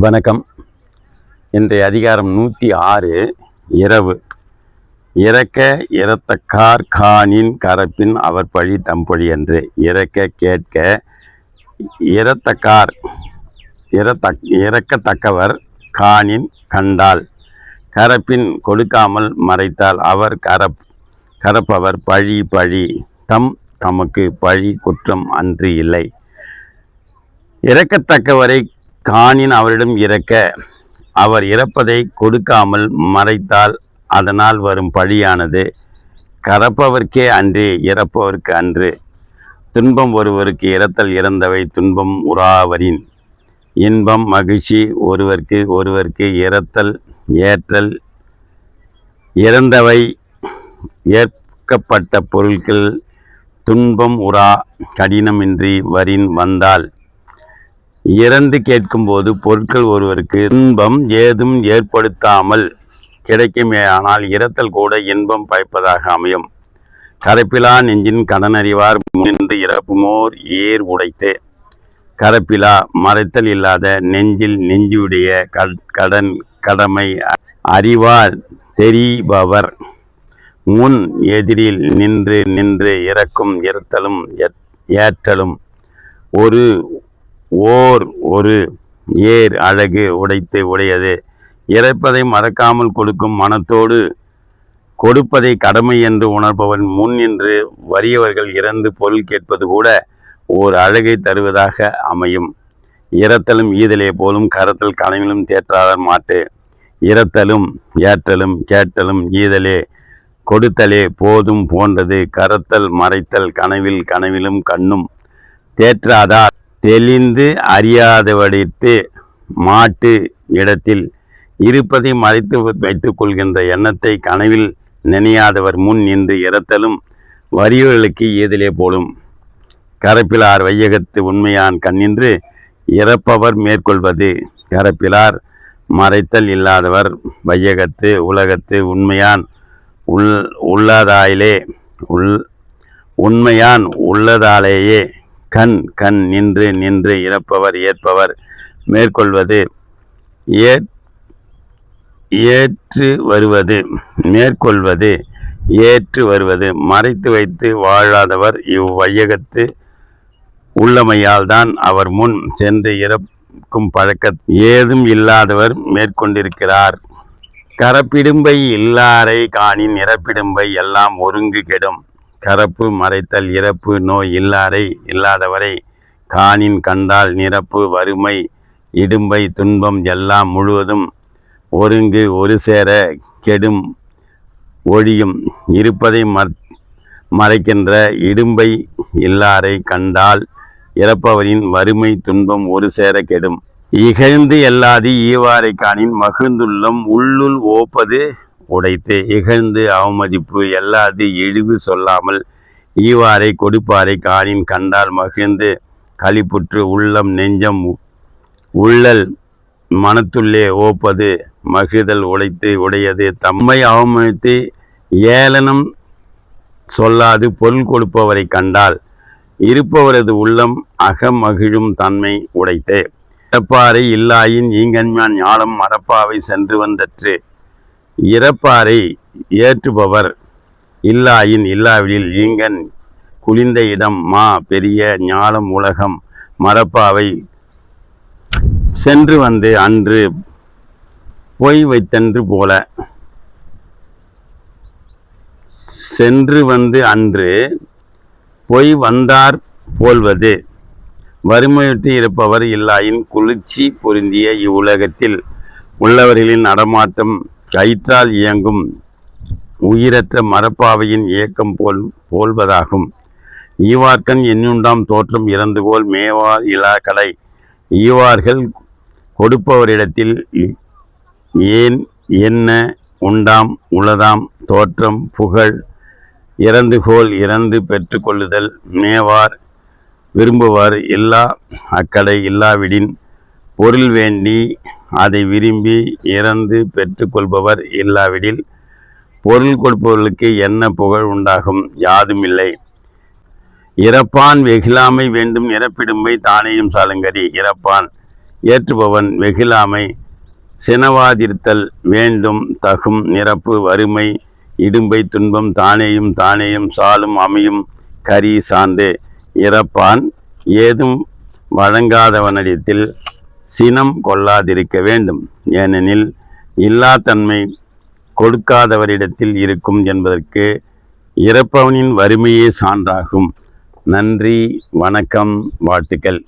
வணக்கம். இன்றைய அதிகாரம் நூற்றி ஆறு இரவு. இறக்க இறத்தக்கார் கானின் கரப்பின் அவர் பழி தம்பொழி என்று இறக்க கேட்க இறத்தக்கார் இறத்த இறக்கத்தக்கவர் கானின் கண்டால் கரப்பின் கொடுக்காமல் மறைத்தால் அவர் கரப் கரப்பவர் பழி பழி தம் தமக்கு பழி குற்றம் அன்று இல்லை. இறக்கத்தக்கவரை காணின் அவரிடம் இறக்க அவர் இறப்பதை கொடுக்காமல் மறைத்தால் அதனால் வரும் பழியானது. கறப்பவர்க்கே அன்றி இறப்பவர்க்கு அன்று. துன்பம் ஒருவருக்கு இறத்தல் இறந்தவை துன்பம் உறாவரின். இன்பம் மகிழ்ச்சி ஒருவருக்கு ஒருவருக்கு இறத்தல் ஏற்றல் இறந்தவை ஏற்கப்பட்ட பொருட்கள் துன்பம் உறா கடினமின்றி வரின் வந்தால் இறந்து கேட்கும்போது பொருட்கள் ஒருவருக்கு இன்பம் ஏதும் ஏற்படுத்தாமல் கிடைக்குமே ஆனால் இரத்தல் கூட இன்பம் பயப்பதாக அமையும். கரப்பிலா நெஞ்சின் கடனறிவார் நின்று இறப்புமோர் ஏர் உடைத்து. கரப்பிலா மறைத்தல் இல்லாத நெஞ்சில் நெஞ்சுடைய கட்- கடன் கடமை அறிவார் தெரிபவர். முன் எதிரில் நின்று நின்று இறக்கும் இறத்தலும் ஏற்றலும். ஒரு ஓர் ஒரு ஏர் அழகு உடைத்து உடையது. இறைப்பதை மறக்காமல் கொடுக்கும் மனத்தோடு கொடுப்பதை கடமை என்று உணர்பவன் முன் நின்று வறியவர்கள் இறந்து பொருள் கேட்பது கூட ஓர் அழகை தருவதாக அமையும். இறத்தலும் ஈதலே போலும் கரத்தல் கனவிலும் தேற்றாதன் மாட்டு. இறத்தலும் ஏற்றலும் கேட்டலும் ஈதலே கொடுத்தலே போதும் போன்றது. கரத்தல் மறைத்தல் கனவில் கனவிலும் கண்ணும் தேற்றாதார் தெளிந்து அறியாதவடித்து மாட்டு இடத்தில் இருப்பதை மறைத்து வைத்துக் கொள்கின்ற எண்ணத்தை கனவில் நினையாதவர் முன் நின்று இறத்தலும் வறியவர்களுக்கு ஏதிலே போலும். கரப்பிலார் வையகத்து உண்மையான் கண்ணின்று இறப்பவர் மேற்கொள்வது. கரப்பிலார் மறைத்தல் இல்லாதவர் வையகத்து உலகத்து உண்மையான் உள் உள்ளதாயிலே உள் உண்மையான் உள்ளதாலேயே கண் கண் நின்று நின்று இறப்பவர் ஏற்பவர் மேற்கொள்வது ஏற் ஏற்று வருவது மேற்கொள்வது ஏற்று வருவது மறைத்து வைத்து வாழாதவர் இவ்வையகத்து உள்ளமையால் தான் அவர் முன் சென்று இறக்கும் பழக்க ஏதும் இல்லாதவர் மேற்கொண்டிருக்கிறார். கரப்பிடும்பை இல்லாரை காணின் இறப்பிடும்பை எல்லாம் ஒருங்கு கெடும். கரப்பு மறைத்தல் இறப்பு நோய் இல்லாரை இல்லாதவரை காணின் கண்டால் நிரப்பு வறுமை இடும்பை துன்பம் எல்லாம் முழுவதும் ஒருங்கு ஒரு சேர கெடும் ஒழியும். இருப்பதை மற் மறைக்கின்ற இடும்பை இல்லாரை கண்டால் இறப்பவரின் வறுமை துன்பம் ஒரு சேர கெடும். இகழ்ந்து எல்லாது ஈவாரைக்கானின் காணின் மகிழ்ந்துள்ளம். உள்ளுள் ஓப்பது உடைத்து இகழ்ந்து அவமதிப்பு எல்லாது இழிவு சொல்லாமல் ஈவாரை கொடுப்பாரை காணின் கண்டால் மகிழ்ந்து களிப்புற்று உள்ளம் நெஞ்சம் உ- உள்ளல் மனத்துள்ளே ஓப்பது மகிழ்தல் உடைத்து உடையது. தம்மை அவமதித்து ஏளனம் சொல்லாது பொருள் கொடுப்பவரை கண்டால் இருப்பவரது உள்ளம் அகமகிழும் தன்மை உடைத்து. இடப்பாறை இல்லாயின் ஈங்கன்மான் ஞானம் மரப்பாவை சென்று வந்தற்று. இறப்பாரை ஏற்றுபவர். இல்லாயின் இல்லாவிடில் ஈங்கன் குளிந்த இடம் மா பெரிய ஞாலம் உலகம் மரப்பாவை சென்று வந்து அன்று பொய் வைத்தன்று போல. சென்று வந்து அன்று பொய் வந்தார் போல்வது. வறுமையுற்று இருப்பவர் இல்லாயின் குளிர்ச்சி பொருந்திய இவ்வுலகத்தில் உள்ளவர்களின் நடமாட்டம் கயிற்றால் இயங்கும் உயிரற்ற மரப்பாவையின் இயக்கம் போல் போல்வதாகும். ஈவார்க்கன் என்னுண்டாம் தோற்றம் இறந்துகோல் மேவார் இலாக்கடை ஈவார்கள் கொடுப்பவரிடத்தில் ஏன் என்ன உண்டாம் உளதாம் தோற்றம் புகழ் இறந்துகோல் இறந்து பெற்றுக்கொள்ளுதல் மேவார் விரும்புவார் இல்லா அக்கடை இல்லாவிடின் பொருள் வேண்டி அதை விரும்பி இறந்து பெற்றுக்கொள்பவர் இல்லாவிடில் பொருள் கொடுப்பவர்களுக்கு என்ன புகழ் உண்டாகும்? யாதும் இல்லை. இறப்பான் வெகிலாமை வேண்டும். இறப்பிடும்பை தானேயும் சாலுங்கரி. இறப்பான் ஏற்றுபவன் வெகிலாமை சினவாதிருத்தல் வேண்டும். தகும் நிரப்பு வறுமை. இடும்பை துன்பம் தானேயும் தானேயும் சாலும் அமையும். கரி சார்ந்து இறப்பான் ஏதும் வழங்காதவனிடத்தில் சினம் கொள்ளாதிருக்க வேண்டும். ஏனெனில் இல்லாத்தன்மை கொடுக்காதவரிடத்தில் இருக்கும் என்பதற்கு இறப்பவனின் வறுமையே சான்றாகும். நன்றி வணக்கம் வாழ்த்துக்கள்.